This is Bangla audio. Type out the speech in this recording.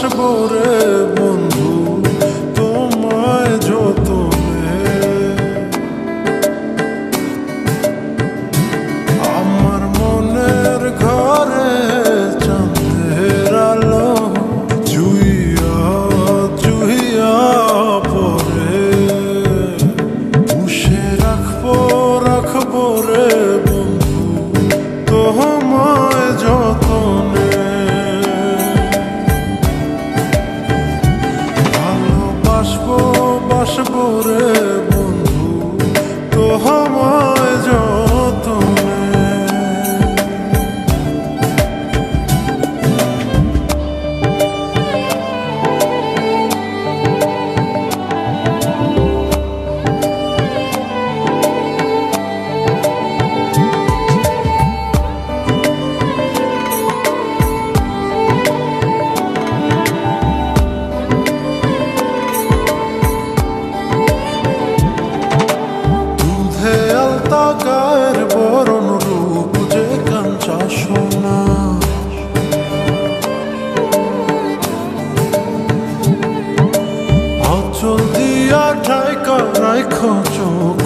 صبر বসবো বন্ধু তো আমার দিয়া ঠাইকা রাখো চোখ